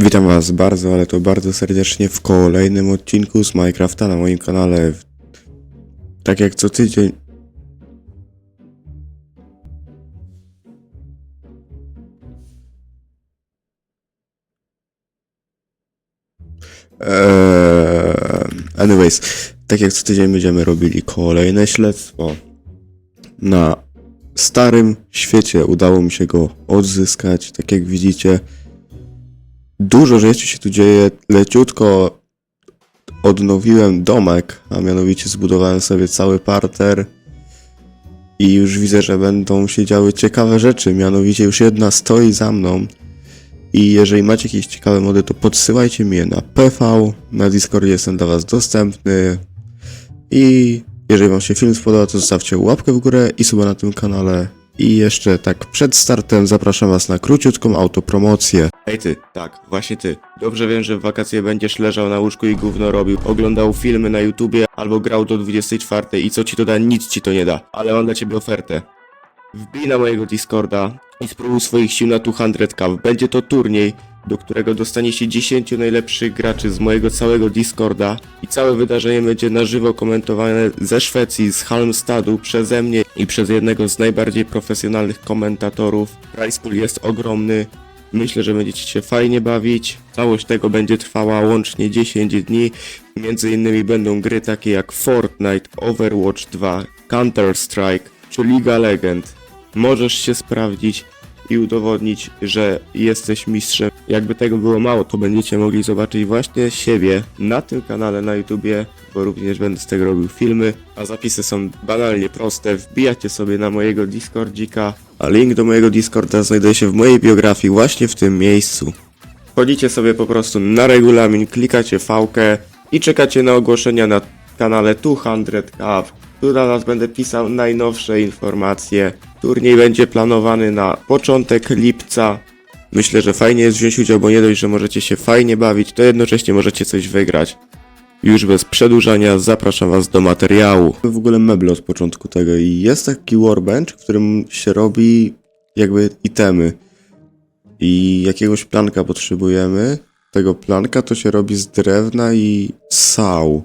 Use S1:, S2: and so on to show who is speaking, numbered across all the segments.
S1: Witam Was bardzo, ale to bardzo serdecznie w kolejnym odcinku z Minecrafta na moim kanale. Tak jak co tydzień. Eee, anyways, tak jak co tydzień będziemy robili kolejne śledztwo. Na starym świecie udało mi się go odzyskać, tak jak widzicie. Dużo rzeczy się tu dzieje, leciutko odnowiłem domek, a mianowicie zbudowałem sobie cały parter. I już widzę, że będą się działy ciekawe rzeczy, mianowicie już jedna stoi za mną. I jeżeli macie jakieś ciekawe mody, to podsyłajcie mi je na PV, na Discordzie jestem dla was dostępny. I jeżeli wam się film spodoba, to zostawcie łapkę w górę i suba na tym kanale. I jeszcze tak przed startem zapraszam was na króciutką autopromocję. Ej ty, tak, właśnie ty. Dobrze wiem, że w wakacje będziesz leżał na łóżku i gówno robił, oglądał filmy na YouTubie albo grał do 24 i co ci to da, nic ci to nie da. Ale mam dla ciebie ofertę. Wbij na mojego Discorda i spróbuj swoich sił na 200 Cup. Będzie to turniej, do którego dostanie się 10 najlepszych graczy z mojego całego Discorda i całe wydarzenie będzie na żywo komentowane ze Szwecji, z Halmstadu, przeze mnie i przez jednego z najbardziej profesjonalnych komentatorów. Price pool jest ogromny. Myślę, że będziecie się fajnie bawić. Całość tego będzie trwała łącznie 10 dni. Między innymi będą gry takie jak Fortnite, Overwatch 2, Counter-Strike czy Liga Legend. Możesz się sprawdzić i udowodnić, że jesteś mistrzem. Jakby tego było mało, to będziecie mogli zobaczyć właśnie siebie na tym kanale na YouTubie, bo również będę z tego robił filmy, a zapisy są banalnie proste. Wbijacie sobie na mojego Discordzika, a link do mojego Discorda znajduje się w mojej biografii właśnie w tym miejscu. Wchodzicie sobie po prostu na regulamin, klikacie fałkę i czekacie na ogłoszenia na kanale 200 Cup. Tu dla nas będę pisał najnowsze informacje. Turniej będzie planowany na początek lipca. Myślę, że fajnie jest wziąć udział, bo nie dość, że możecie się fajnie bawić, to jednocześnie możecie coś wygrać. Już bez przedłużania zapraszam was do materiału. W ogóle meble od początku tego i jest taki workbench, w którym się robi jakby itemy. I jakiegoś planka potrzebujemy. Tego planka to się robi z drewna i sał.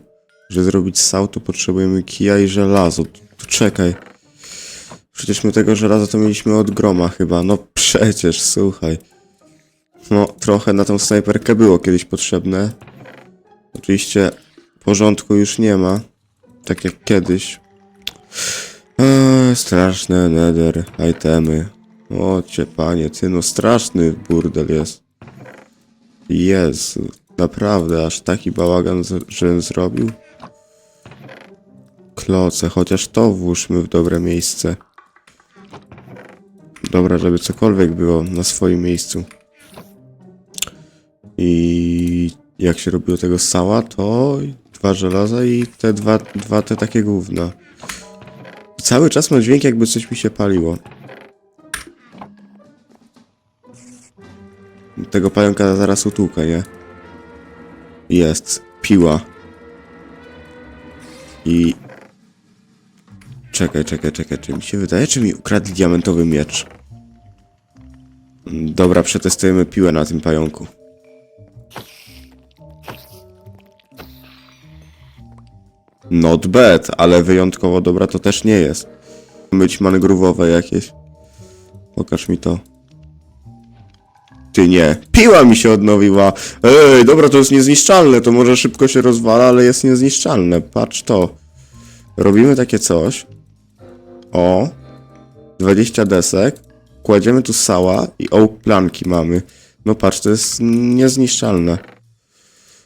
S1: Żeby zrobić sał, to potrzebujemy kija i żelazo. To czekaj. Przecież my tego żelaza to mieliśmy od groma chyba. No przecież, słuchaj. No, trochę na tą snajperkę było kiedyś potrzebne. Oczywiście porządku już nie ma. Tak jak kiedyś. Eee, straszne nether itemy. O cię panie, ty no straszny burdel jest. Jezu, naprawdę aż taki bałagan, żebym zrobił? Kloce, chociaż to włóżmy w dobre miejsce. Dobra, żeby cokolwiek było na swoim miejscu. I jak się robiło tego sała, to dwa żelaza i te dwa, dwa te takie gówna. Cały czas mam dźwięk, jakby coś mi się paliło. Tego pająka zaraz utłukę, nie? Jest. Piła. I... Czekaj, czekaj, czekaj, czy mi się wydaje, czy mi ukradli diamentowy miecz? Dobra, przetestujemy piłę na tym pająku. Not bad, ale wyjątkowo dobra to też nie jest. Być mangrowowe jakieś. Pokaż mi to. Ty nie. Piła mi się odnowiła. Ej, dobra, to jest niezniszczalne. To może szybko się rozwala, ale jest niezniszczalne. Patrz to. Robimy takie coś. O. 20 desek. Kładziemy tu sała i oak planki mamy. No patrz, to jest niezniszczalne.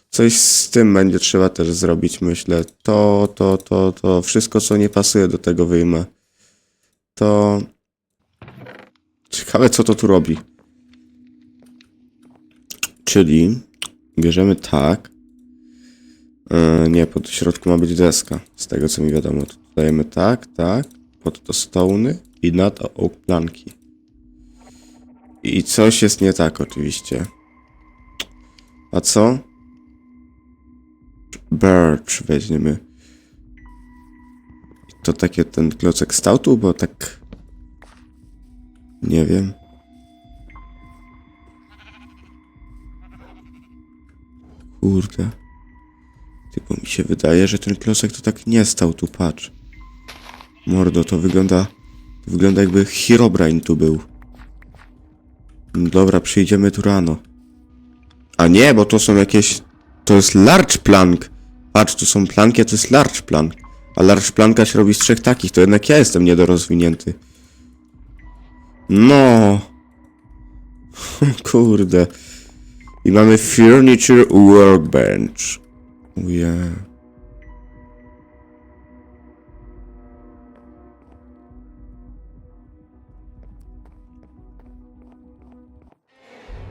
S1: Coś z tym będzie trzeba też zrobić, myślę. To, to, to, to. Wszystko, co nie pasuje do tego wyjmę. To... Ciekawe, co to tu robi. Czyli bierzemy tak. Yy, nie, pod środku ma być deska. Z tego co mi wiadomo. To dajemy tak, tak. Pod to stołny i na to oak planki. I coś jest nie tak oczywiście. A co? Birch weźmiemy. To takie ten klocek stałtu, bo tak... Nie wiem. kurde. Tylko mi się wydaje, że ten klocek to tak nie stał tu, patrz. Mordo, to wygląda... To wygląda jakby Herobrine tu był. Dobra, przyjdziemy tu rano. A nie, bo to są jakieś... To jest large plank. Patrz, tu są planki, a to jest large plank. A large planka się robi z trzech takich, to jednak ja jestem niedorozwinięty. No. Kurde. I mamy Furniture Workbench. Uje.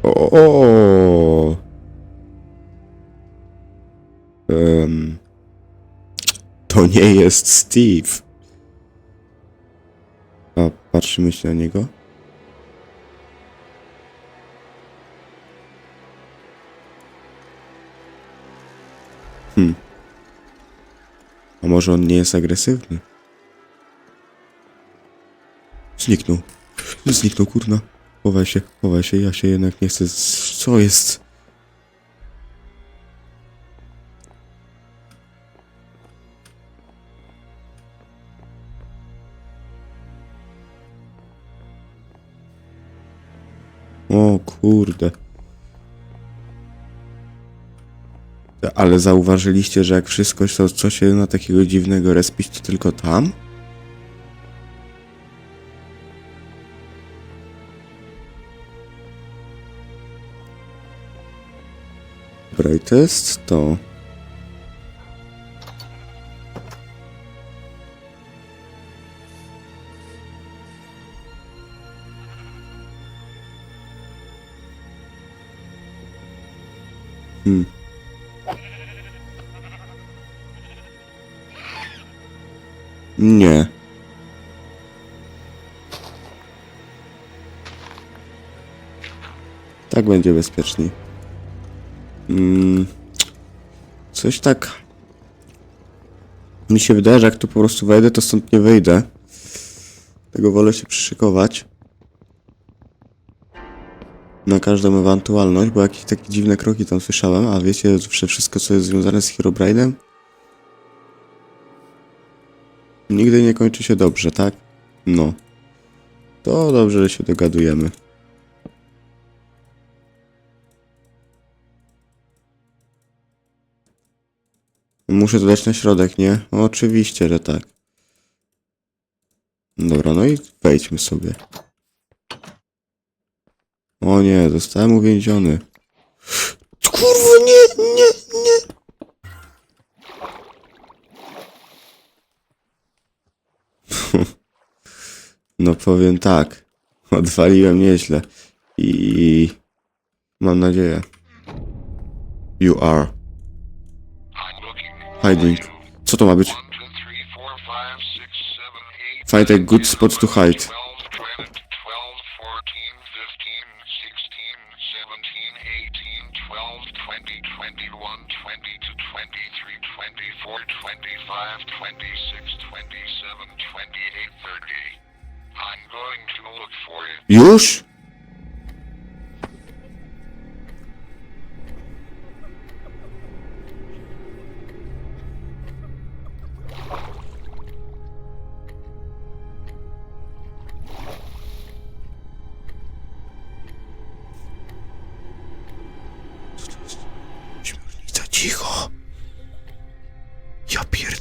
S1: O. Em. To nie jest Steve. A patrzymy się na niego. Hmm. A może on nie jest agresywny? Zniknął. Zniknął, kurna. Chowaj się, chowaj się, ja się jednak nie chcę... Co jest? O kurde. Ale zauważyliście, że jak wszystko to, co się na takiego dziwnego respić, to tylko tam? Dobra, to to. Hmm. Nie. Tak będzie bezpieczniej. Mm, coś tak. Mi się wydaje, że jak tu po prostu wejdę, to stąd nie wyjdę. Tego wolę się przyszykować. Na każdą ewentualność, bo jakieś takie dziwne kroki tam słyszałem, a wiecie, że wszystko co jest związane z Herobrine'em nigdy nie kończy się dobrze, tak? No. To dobrze, że się dogadujemy. Muszę to dać na środek, nie? No, oczywiście, że tak. Dobra, no i wejdźmy sobie. O nie, zostałem uwięziony. Kurwa, nie, nie, nie. No powiem tak. Odwaliłem nieźle. I mam nadzieję. You are. Hiding. Co to ma być? Find a good spot to hide. Już?
S2: chico. Ya pierdo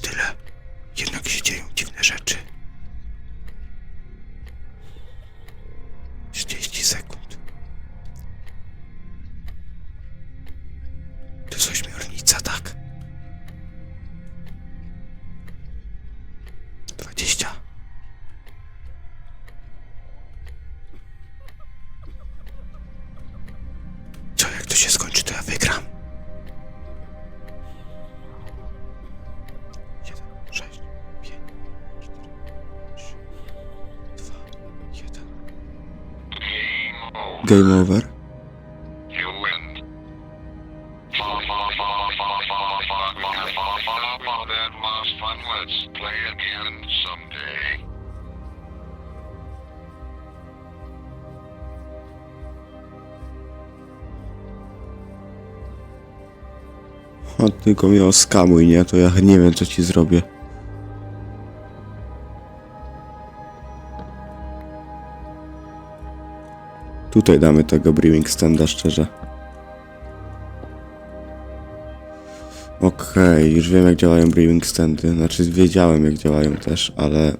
S2: again someday.
S1: O, tylko mnie oskamuj, nie? To ja nie wiem, co ci zrobię. Tutaj damy tego brewing standa, szczerze. Okej, już wiem jak działają brewing standy. Znaczy wiedziałem jak działają też, ale...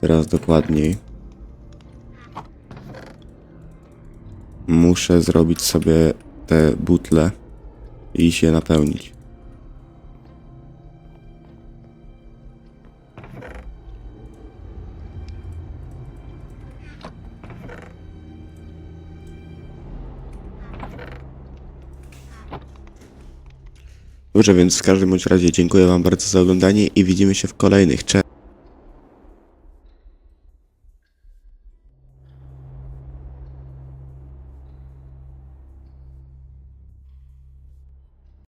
S1: Teraz dokładniej. Muszę zrobić sobie te butle i się napełnić. Dobrze, więc w każdym bądź razie dziękuję Wam bardzo za oglądanie i widzimy się w kolejnych. Cześć!